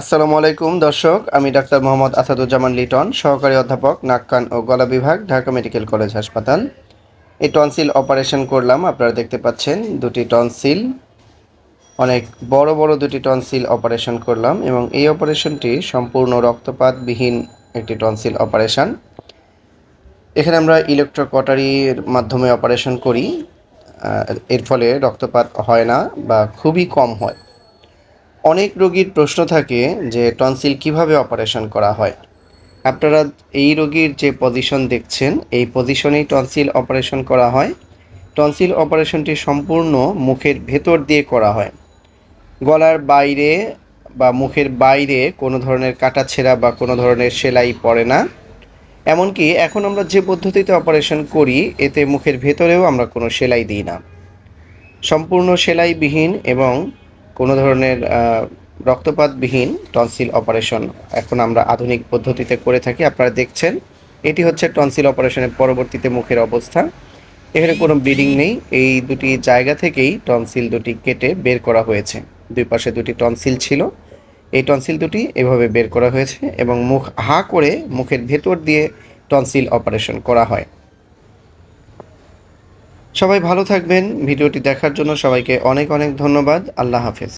আসসালামু আলাইকুম, দর্শক। আমি ডাক্তার মোহাম্মদ আসাদুজ্জামান লিটন, সহকারী অধ্যাপক, নাক, কান ও গলা বিভাগ, ঢাকা মেডিকেল কলেজ হাসপাতাল। এই টনসিল অপারেশন করলাম, আপনারা দেখতে পাচ্ছেন দুটি টনসিল। অনেক বড় বড় দুটি টনসিল অপারেশন করলাম এবং এই অপারেশনটি সম্পূর্ণ রক্তপাতবিহীন একটি টনসিল অপারেশন। এখানে আমরা ইলেকট্রোকটারির মাধ্যমে অপারেশন করি। এর ফলে রক্তপাত হয় না বা খুবই কম হয়। অনেক রোগীর প্রশ্ন থাকে যে, টনসিল কীভাবে অপারেশন করা হয়? আপনারা এই রোগীর যে পজিশন দেখছেন, এই পজিশনেই টনসিল অপারেশন করা হয়। টনসিল অপারেশনটি সম্পূর্ণ মুখের ভেতর দিয়ে করা হয়। গলার বাইরে বা মুখের বাইরে কোনো ধরনের কাটা ছেঁড়া বা কোনো ধরনের সেলাই পড়ে না। এমনকি এখন আমরা যে পদ্ধতিতে অপারেশন করি, এতে মুখের ভেতরেও আমরা কোনো সেলাই দিই না। সম্পূর্ণ সেলাইবিহীন এবং কোনো ধরনের রক্তপাতবিহীন টনসিল অপারেশন এখন আমরা আধুনিক পদ্ধতিতে করে থাকি। আপনারা দেখছেন, এটি হচ্ছে টনসিল অপারেশনের পরবর্তীতে মুখের অবস্থা। এখানে কোনো ব্লিডিং নেই। এই দুটি জায়গা থেকেই টনসিল দুটি কেটে বের করা হয়েছে। দুই পাশে দুটি টনসিল ছিল। এই টনসিল দুটি এভাবে বের করা হয়েছে এবং মুখ হা করে মুখের ভেতর দিয়ে টনসিল অপারেশন করা হয়। সবাই ভালো থাকবেন। ভিডিওটি দেখার জন্য সবাইকে অনেক অনেক ধন্যবাদ। আল্লাহ হাফেজ।